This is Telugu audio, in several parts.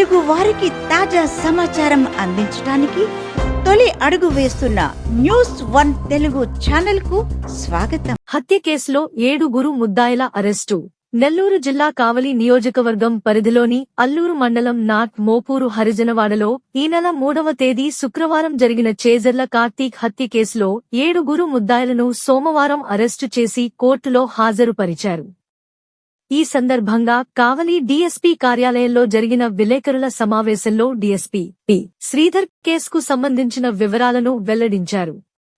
తెలుగు వారికి తాజా సమాచారం అందించడానికి తొలి అడుగు వేస్తున్న న్యూస్ వన్ తెలుగు ఛానల్కు స్వాగతం. హత్య కేసులో ఏడుగురు ముద్దాయిల అరెస్టు. నెల్లూరు జిల్లా కావలి నియోజకవర్గం పరిధిలోని అల్లూరు మండలం నాట్ మోపూరు హరిజనవాడలో ఈ నెల మూడవ తేదీ శుక్రవారం జరిగిన చేజర్ల కార్తీక్ హత్య కేసులో ఏడుగురు ముద్దాయిలను సోమవారం అరెస్టు చేసి కోర్టులో హాజరుపరిచారు. ఈ సందర్భంగా కావలి డీఎస్పీ కార్యాలయంలో జరిగిన విలేకరుల సమావేశంలో డీఎస్పీ పి. శ్రీధర్ కేసుకు సంబంధించిన వివరాలను వెల్లడించారు.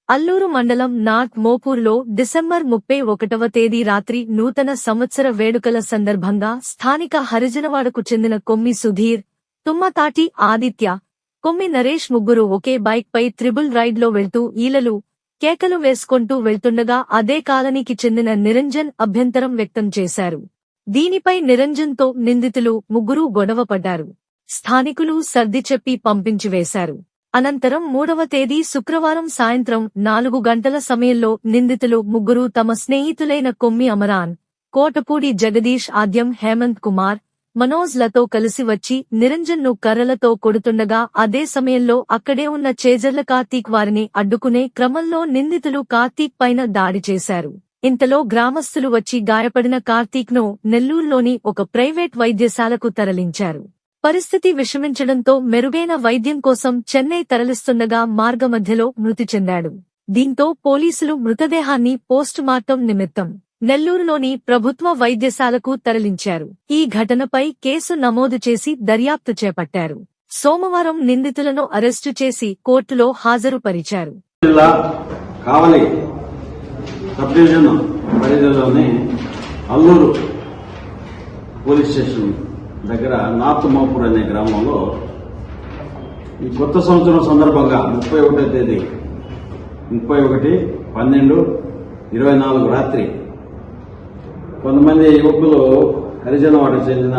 అల్లూరు మండలం నాట్ మోపూర్లో డిసెంబర్ ముప్పై ఒకటవ తేదీ రాత్రి నూతన సంవత్సర వేడుకల సందర్భంగా స్థానిక హరిజనవాడకు చెందిన కొమ్మి సుధీర్ తుమ్మతాటి ఆదిత్య కొమ్మి నరేష్ ముగ్గురు ఒకే బైక్ పై త్రిబుల్ రైడ్లో వెళ్తూ ఈలలు కేకలు వేసుకుంటూ వెళ్తుండగా అదే కాలనీకి చెందిన నిరంజన్ అభ్యంతరం వ్యక్తం చేశారు. దీనిపై నిరంజన్తో నిందితులు ముగ్గురూ గొడవపడ్డారు. స్థానికులు సర్ది చెప్పి పంపించివేశారు అనంతరం మూడవ తేదీ శుక్రవారం సాయంత్రం నాలుగు గంటల సమయంలో నిందితులు ముగ్గురు తమ స్నేహితులైన కొమ్మి అమరాన్ కోటపూడి జగదీష్ ఆద్యం హేమంత్ కుమార్ మనోజ్లతో కలిసి వచ్చి నిరంజన్ను కర్రలతో కొడుతుండగా అదే సమయంలో అక్కడే ఉన్న చేజర్ల కార్తీక్ వారిని అడ్డుకునే క్రమంలో నిందితులు కార్తీక్ పైన దాడి చేశారు. ఇంతలో గ్రామస్తులు వచ్చి గాయపడిన కార్తీక్ను నెల్లూరులోని ఒక ప్రైవేట్ వైద్యశాలకు తరలించారు. పరిస్థితి విషమించడంతో మెరుగైన వైద్యం కోసం చెన్నై తరలిస్తుండగా మార్గమధ్యలో మృతి చెందాడు. దీంతో పోలీసులు మృతదేహాన్ని పోస్టుమార్టం నిమిత్తం నెల్లూరులోని ప్రభుత్వ వైద్యశాలకు తరలించారు. ఈ ఘటనపై కేసు నమోదు చేసి దర్యాప్తు చేపట్టారు. సోమవారం నిందితులను అరెస్టు చేసి కోర్టులో హాజరుపరిచారు. జిల్లా కావలి సబ్ డివిజన్ పరిధిలోని అల్లూరు పోలీస్ స్టేషన్ దగ్గర నార్త్ మాపూర్ అనే గ్రామంలో ఈ కొత్త సంవత్సరం సందర్భంగా ముప్పై ఒకటో తేదీ ముప్పై ఒకటి పన్నెండు ఇరవై నాలుగు రాత్రి కొంతమంది యువకులు హరిజనవాడకు చెందిన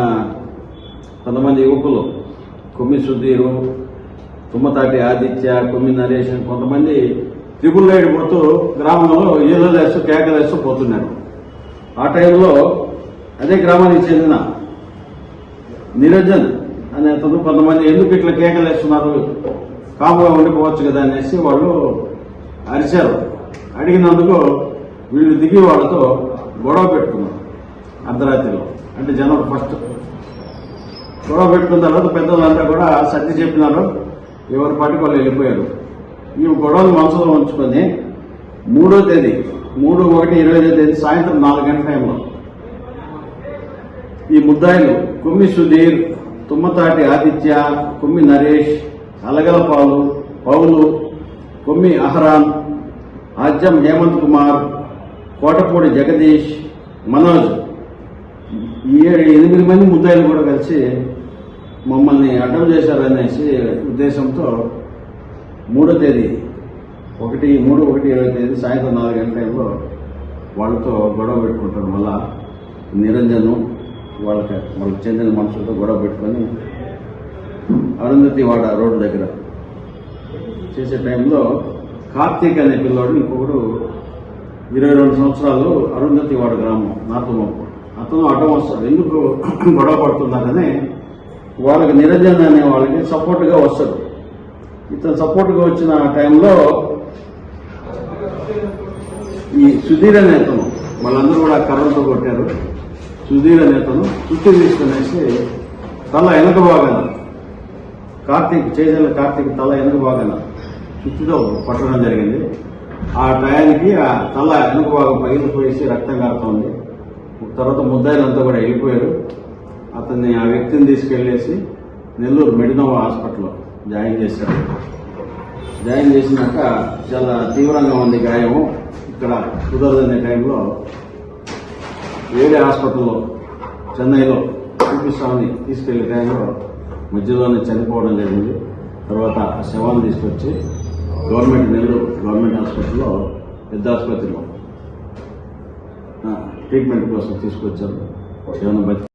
కొంతమంది యువకులు కొమ్మి సుధీరు తుమ్మతాటి ఆదిత్య కొమ్మి నరేష్ కొంతమంది త్రిపుల్ పోతూ గ్రామంలో ఈలలేస్తూ కేకలేస్తూ పోతున్నారు ఆ టైంలో అదే గ్రామానికి చెందిన నిరంజన్ అనే అతను కొంతమంది ఎందుకు ఇట్లా కేకలేస్తున్నారు? కాముగా ఉండిపోవచ్చు కదా అనేసి వాళ్ళు అరిచారు. అడిగినందుకు వీళ్ళు దిగి వాళ్ళతో గొడవ పెట్టుకున్నారు అర్ధరాత్రిలో. అంటే జనవరి ఫస్ట్. గొడవ పెట్టుకున్న తర్వాత పెద్దలంతా కూడా సర్ది చెప్పినారు. ఎవరి పాటికి వాళ్ళు వెళ్ళిపోయారు. ఈ గొడవలు మనసులో ఉంచుకొని మూడో తేదీ మూడు ఒకటి ఇరవై ఐదో తేదీ సాయంత్రం నాలుగు గంటల టైంలో ఈ ముద్దాయిలు కొమ్మి సుధీర్ తుమ్మతాటి ఆదిత్య కొమ్మి నరేష్ అలగలపాలు పౌలు కొమ్మి అహరాన్ ఆజ్యం హేమంత్ కుమార్ కోటపూడి జగదీష్ మనోజ్ ఈ ఏడు ఎనిమిది మంది ముద్దాయిలు కూడా కలిసి మమ్మల్ని అడ్డం చేశారనేసి ఉద్దేశంతో మూడో తేదీ ఒకటి మూడు ఒకటి ఇరవై తేదీ సాయంత్రం నాలుగు గంటల టైంలో వాళ్ళతో గొడవ పెట్టుకుంటారు. మళ్ళా నిరంజను వాళ్ళకి వాళ్ళకి చెందిన మనుషులతో గొడవ పెట్టుకొని అరుంధతి వాడ రోడ్డు దగ్గర చేసే టైంలో కార్తీక్ అనే పిల్లోడు ఇంకొకడు ఇరవై రెండు సంవత్సరాలు అరుంధతి వాడ గ్రామం నార్తమప్పు అతను అడ్డం వస్తాడు. ఎందుకు గొడవ పడుతున్నారని వాళ్ళకి నిరంజన్ అనే వాళ్ళకి సపోర్ట్గా వస్తాడు. ఇతను సపోర్ట్గా వచ్చిన టైంలో ఈ సుధీర నేతను వాళ్ళందరూ కూడా కర్రలతో కొట్టారు. సుధీర నేతను చుట్టి చుట్టూ తీసుకునేసి తల వెనక భాగాన కార్తీక్ చేజల కార్తీక్ తల వెనక భాగాన చుట్టితో పట్టడం జరిగింది. ఆ టయానికి ఆ తల వెనుక భాగం పగిలిపోయేసి రక్తం కారుతోంది. తర్వాత ముద్దాయిలంతా కూడా వెళ్ళిపోయారు. అతన్ని ఆ వ్యక్తిని తీసుకెళ్ళేసి నెల్లూరు మెడినోవా హాస్పిటల్లో జాయిన్ చేశారు. జాయిన్ చేసినాక చాలా తీవ్రంగా ఉంది గాయము. ఇక్కడ కుదరదనే టైంలో వేరే హాస్పిటల్లో చెన్నైలో చూపిస్తామని తీసుకెళ్ళే టైంలో మధ్యలోనే చనిపోవడం జరిగింది. తర్వాత శవాన్ని తీసుకొచ్చి గవర్నమెంట్ నెల్లూరు గవర్నమెంట్ హాస్పిటల్లో పెద్ద ఆసుపత్రిలో ట్రీట్మెంట్ కోసం తీసుకొచ్చారు. శివన బతి